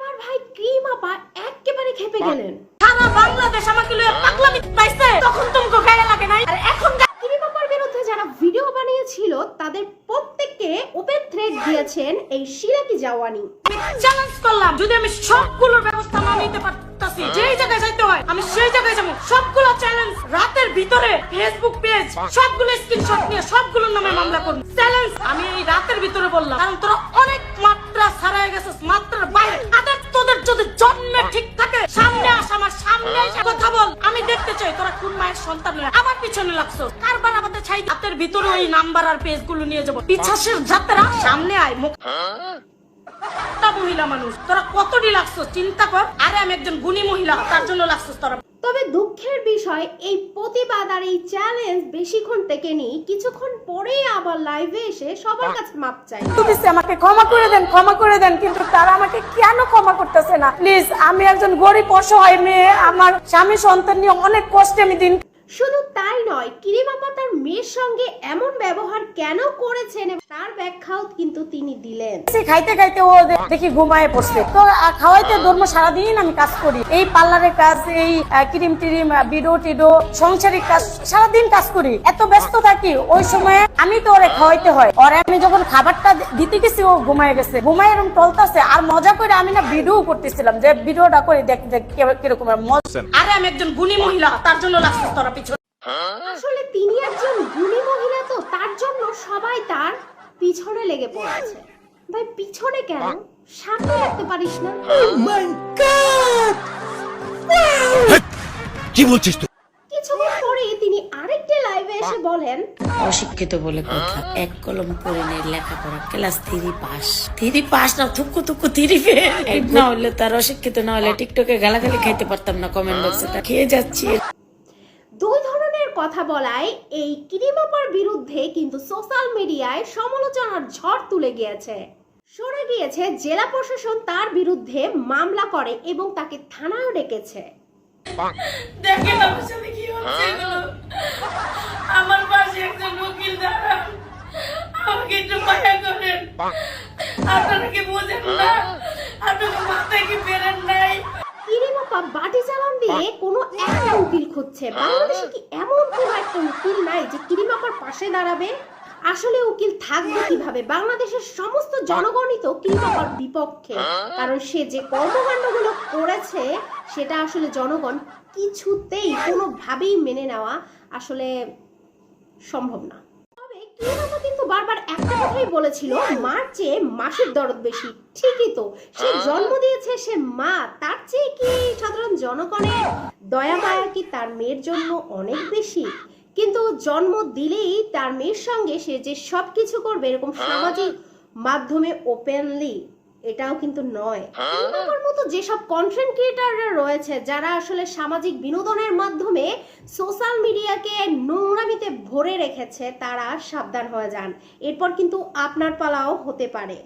এবার ভাই ক্রিম আপা একেবারে খেপে গেলেন। সারা বাংলাদেশ আমাকে লইয়া পাগলামি পাইছে। তখন তোমাকে গায়ে লাগে নাই? আর এখন ক্রিম আপার বিরুদ্ধে যারা ভিডিও বানিয়েছিল তাদের প্রত্যেককে ওপেন থ্রেড দিয়েছেন এই শিলাকি জাওয়ানি। আমি চ্যালেঞ্জ করলাম যদি আমি সবগুলোর ব্যবস্থা না নিতে পারতাছি যেই জায়গায় যাইতে হয় আমি সেই জায়গায় যাব। সবগুলো চ্যালেঞ্জ রাতের ভিতরে ফেসবুক পেজ সবগুলো স্ক্রিনশট নিয়ে সবগুলোর নামে মামলা করব। চ্যালেঞ্জ আমি এই রাতের ভিতরে বললাম কারণ তোরা অনেক মাত্রা চাই তোরা কোন মায়ের সন্তান পিছনে লাগছো। ছাই ভিতরে ওই নাম্বার আর পেজগুলো নিয়ে যাব। যাত্রা সামনে আয়, মুখ মহিলা মানুষ, তোরা কতটি লাগছো? চিন্তা কর। আরে আমি একজন গুণী মহিলা, তার জন্য লাগছো তোরা। তবে দুঃখের বিষয় এই প্রতিবাদ আর এই চ্যালেঞ্জ বেশিক্ষণ থেকে নেই কিছুক্ষণ পরেই আবার লাইভে এসে সবার কাছে মাপ চাই। তুমি আমাকে ক্ষমা করে দেন ক্ষমা করে দেন কিন্তু তারা আমাকে কেন ক্ষমা করতেছে না? প্লিজ আমি একজন গরিব অসহায় মেয়ে আমার স্বামী সন্তান নিয়ে অনেক কষ্টে আমি দিন শুধু তাই নয় কিরিমাপা তার মেয়ের সঙ্গে এমন ব্যবহার কেন করেছেন তার ব্যাখ্যাও কিন্তু তিনি দিলেন। সে খাইতে খাইতে ও দেখি ঘুমায় পড়ছে তো খাওয়াইতে ধর্ম সারাদিন আমি কাজ করি। এই পার্লারের কাজ, এই ক্রিম টিরিম বিডো টিডো, সংসারিক কাজ, সারাদিন কাজ করি। এত ব্যস্ত থাকি, ওই সময় আমি তো ওরে খাওয়াইতে হয়। ওরে আমি যখন খাবারটা দিতে গেছি, ও ঘুমায় গেছে। ঘুমায় এরকম টলতাছে, আর মজা করে আমি না ভিডিও করতেছিলাম যে ভিডিওটা করে, দেখ দেখ কীরকম আর মজা আরে আমি একজন গুণী মহিলা তার জন্য লাগছিস তোরা পিছনে। আসলে তিনি একজন গুণী মহিলা তো তার জন্য সবাই তার পিছনে লেগে পড়েছে ভাই পিছনে কেন? সামনে রাখতে পারিস না। কি বলছিস তুই কিছুক্ষণ পরেই তিনি আরেকটি লাইভে এসে বলেন। অশিক্ষিত বলে কথা। এক কলম নেই লেখাপড়া class three pass. Three pass না থুকু থুকু থ্রি ফেল না হলে তার অশিক্ষিত না হলে টিকটকে গালাগালি খাইতে পারতাম না কমেন্ট বক্সে তা খেয়ে যাচ্ছি। দুই ধরনের কথা বলায় এই কিরিমাপার বিরুদ্ধে কিন্তু সোশ্যাল মিডিয়ায় সমালোচনার ঝড় তুলে গিয়েছে। সরে গিয়েছে জেলা প্রশাসন তার বিরুদ্ধে মামলা করে এবং তাকে থানায় ডেকেছে। দেখেন আমার সাথে কি হচ্ছে আমার পাশে একজন উকিল দাঁড়ান। আমাকে একটু মায়া করেন। আপনারা কি বোঝেন না? আপনাদের মাথায় কি বেরেন নাই? বাটি চালান দিয়ে কোনো একটা উকিল খুঁজছে। বাংলাদেশে কি এমন কোনো একটা উকিল নাই যে কিরিমাপার পাশে দাঁড়াবে? আসলে উকিল থাকবে কীভাবে? বাংলাদেশের সমস্ত জনগণই তো কিরিমাপার বিপক্ষে। কারণ সে যে কর্মকাণ্ডগুলো করেছে, সেটা আসলে জনগণ কিছুতেই কোনোভাবেই মেনে নেওয়া আসলে সম্ভব না। তবে কিন্তু বারবার একটা কথাই বলেছিল মার চেয়ে মাসের দরদ বেশি। ঠিকই তো, সে জন্ম দিয়েছে সে মা, তার চেয়ে কি সাধারণ জনগণের দয়া মায়া কি তার মেয়ের জন্য অনেক বেশি? কিন্তু জন্ম দিলেই তার মেয়ের সঙ্গে সে যে সব কিছু করবে এরকম সামাজিক মাধ্যমে ওপেনলি এটাও কিন্তু নয়। আমার মতো যেসব কন্টেন্ট ক্রিয়েটাররা রয়েছে যারা আসলে সামাজিক বিনোদনের মাধ্যমে সোশ্যাল মিডিয়াকে নোংরামিতে ভরে রেখেছে তারা সাবধান হয়ে যান। এরপর কিন্তু আপনার পালাও হতে পারে।